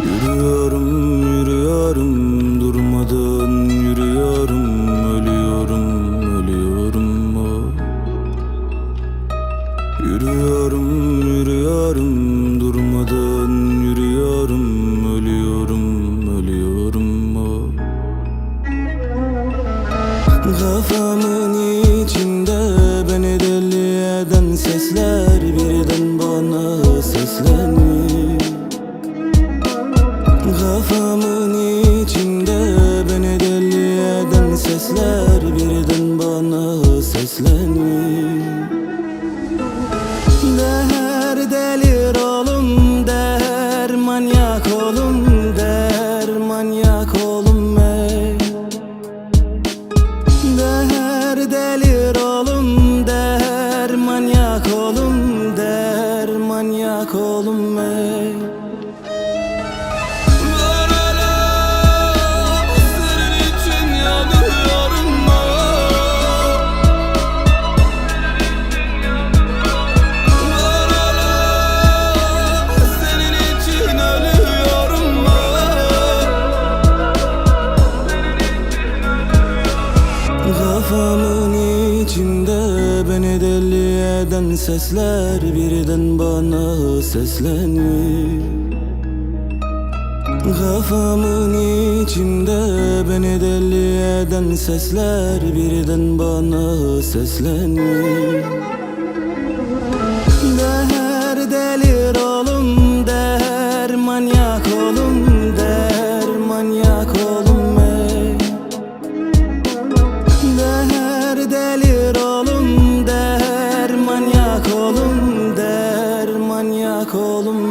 Yürüyorum, yürüyorum, durmadan yürüyorum, ölüyorum, ölüyorum. Yürüyorum, yürüyorum, durmadan yürüyorum, ölüyorum, ölüyorum. Kafamın bana sesleniyor Der delir oğlum der manyak oğlum der manyak oğlum ey Der delir oğlum der manyak oğlum der manyak oğlum ey Kafamın içinde beni deli eden sesler birden bana sesleniyor Kafamın içinde beni deli eden sesler birden bana sesleniyor oğlum